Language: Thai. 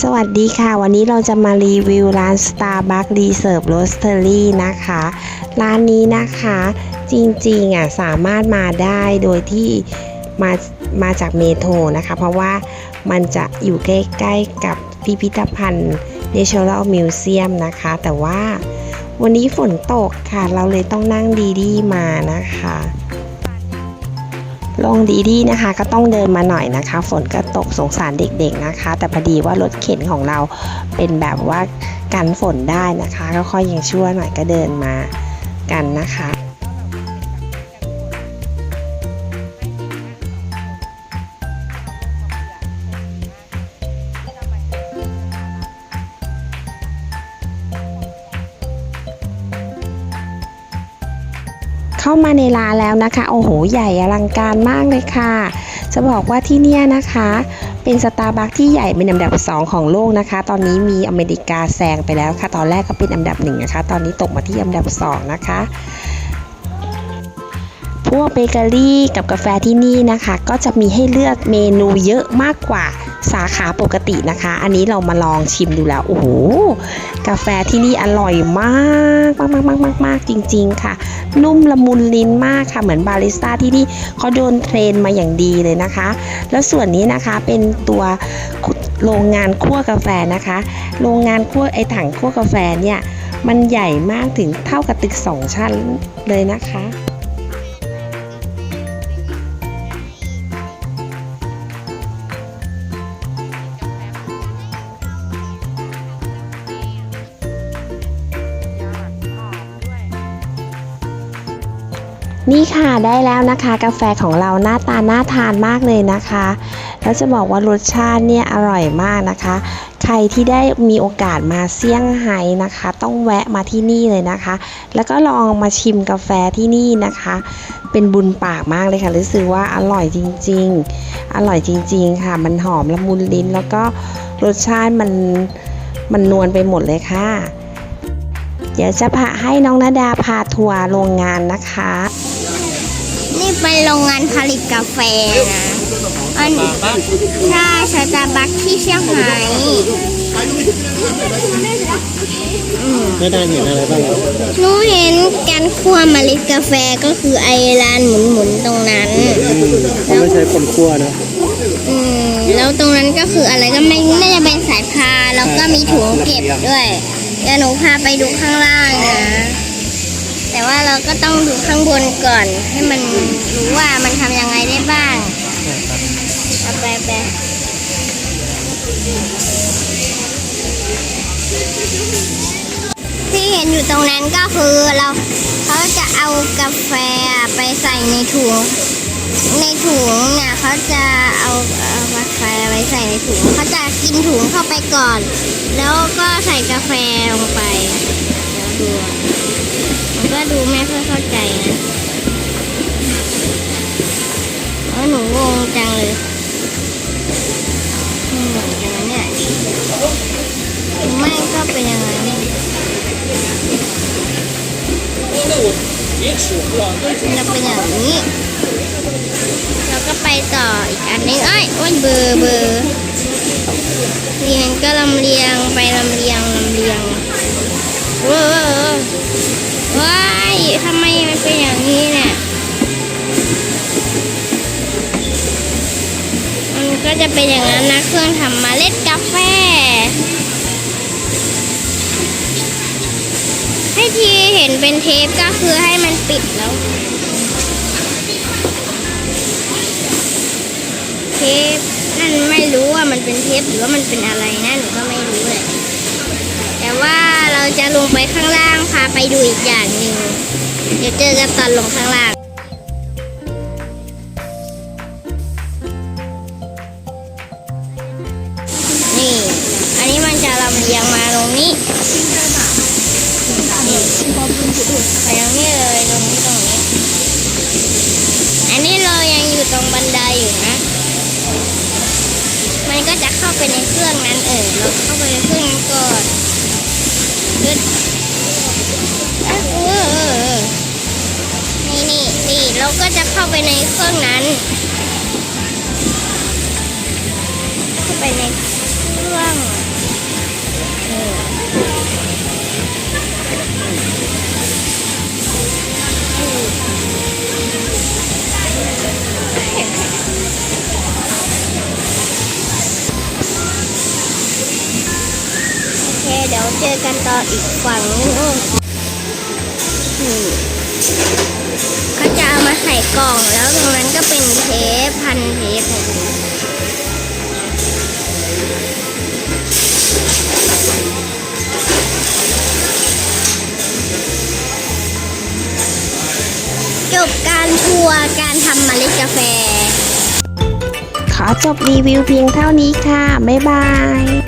สวัสดีค่ะ วันนี้เราจะมารีวิวร้าน Starbucks Reserve Roastery นะคะ ร้านนี้นะคะจริงๆอะสามารถมาได้โดยที่มามาจากเมโทรนะคะ เพราะว่ามันจะอยู่ใกล้ๆกับพิพิธภัณฑ์ Natural Museum นะคะ แต่ว่าวันนี้ฝนตกค่ะ เราเลยต้องนั่งดีดีมานะคะ ลงดีดีนะคะ ก็ต้องเดินมาหน่อยนะคะ ฝนก็ตกสงสารเด็กๆนะคะ แต่พอดีว่ารถเข็นของเราเป็นแบบว่ากันฝนได้นะคะ ก็ค่อยยังชั่วหน่อยก็เดินมากันนะคะ เข้ามาในร้านแล้วนะคะ โอ้โห ใหญ่อลังการมากเลยค่ะ จะบอกว่าที่เนี่ยนะคะ เป็นสตาร์บัคที่ใหญ่เป็นอันดับ 2 ของโลกนะคะ ตอนนี้มีอเมริกาแซงไปแล้วค่ะ ตอนแรกก็เป็นอันดับหนึ่งนะคะ ตอนนี้ตกมาที่อันดับ 2 นะคะพวกเบเกอรี่กับกาแฟที่นี่นะคะ ก็จะมีให้เลือกเมนูเยอะมากกว่า สาขาปกตินะคะ อันนี้เรามาลองชิมดูแล้ว โอ้โห กาแฟที่นี่อร่อยมากมากมากมากมากมากจริง ๆ ค่ะ นุ่มละมุนลิ้นมากค่ะ เหมือนบาริสต้าที่นี่เขาโดนเทรนมาอย่างดีเลยนะคะ แล้วส่วนนี้นะคะเป็นตัวโรงงานคั่วกาแฟนะคะ โรงงานคั่วไอถังคั่วกาแฟเนี่ย มันใหญ่มากถึงเท่ากับตึกสองชั้นเลยนะคะ นี่ค่ะได้แล้วนะคะกาแฟของเราหน้าตาน่าทานมากเลยนะคะ แล้วจะบอกว่ารสชาติเนี่ยอร่อยมากนะคะ ใครที่ได้มีโอกาสมาเซี่ยงไฮ้นะคะ ต้องแวะมาที่นี่เลยนะคะ แล้วก็ลองมาชิมกาแฟที่นี่นะคะ เป็นบุญปากมากเลยค่ะรู้สึกว่าอร่อยจริง ๆ อร่อยจริง ๆ ค่ะ มันหอมละมุนลิ้น แล้วก็รสชาติมันมันนวลไปหมดเลยค่ะ เดี๋ยวจะพาให้น้องนาดาพาทัวร์โรงงานนะคะ นี่เป็นโรงงานผลิตกาแฟนะอันใช่สตาร์บัคที่เชียงใหม่ไม่ได้เห็นอะไรบ้างครับหนูเห็นการคั่วเมล็ดกาแฟก็คือไอร้านหมุนๆตรงนั้นเขาไม่ใช้คนคั่วนะอืมแล้วตรงนั้นก็คืออะไรก็ไม่น่าจะเป็นสายพานแล้วก็มีถุงเก็บด้วยเดี๋ยวหนูพาไปดูข้างล่างนะ แต่ว่าเราก็ต้องดูข้างบนก่อน ให้มันรู้ว่ามันทำยังไงได้บ้างเอาไปไปที่เห็นอยู่ตรงนั้นก็คือเราเขาจะเอากาแฟไปใส่ในถุง ในถุงเนี่ยเขาจะเอาเอากาแฟไว้ใส่ในถุงเขาจะกินถุงเข้าไปก่อน แล้วก็ใส่กาแฟลงไปเดี๋ยวดู มันก็ดูไม่ค่อยเข้าใจนะเออหนูงงจังเลยอย่างนั้นเนี่ยหรือไม่ก็เป็นอย่างนั้นจะเป็นอย่างนี้แล้วก็ไปต่ออีกอันนึงเอ้ยโอ้ยเบอร์เบอร์เรียงก็ลำเลียงไปลำเลียงลำเลียงเว้อว้ายทำไมันเป็นอย่างนี้เนี่ย มันก็จะเป็นอย่างนั้นนะเครื่องทำเมาเล็ดกาแฟ ให้ทีเห็นเป็นเทปก็คือให้มันปิดแล้ว เทปนั่นไม่รู้ว่ามันเป็นเทปหรือว่ามันเป็นอะไรนะหนูก็ไม่รู้เลยแต่ว่าเราจะลงไปข้างล่างพาไปดูอีกอย่างหนึ่ง เดี๋ยวเจอกันตอนลงข้างล่างนี่ อันนี้มันจะลำเลียงมาตรงนี้นี่ไปตรงนี้เลยตรงนี้ตรงนี้ อันนี้เรายังอยู่ตรงบันไดอยู่นะ มันก็จะเข้าไปในเครื่องนั้นเออเราเข้าไปในเครื่องนั้นก่อน นี่นี่นี่เราก็จะเข้าไปในเครื่องนั้น เข้าไปในเครื่อง เดี๋ยวเจอกันตอนอีกฝั่งนึงเขาจะเอามาใส่กล่องแล้วตรงนั้นก็เป็นเทปพันเทปจบการทัวร์การทำเมล็ดกาแฟ ขอจบรีวิวเพียงเท่านี้ค่ะ บ๊ายบาย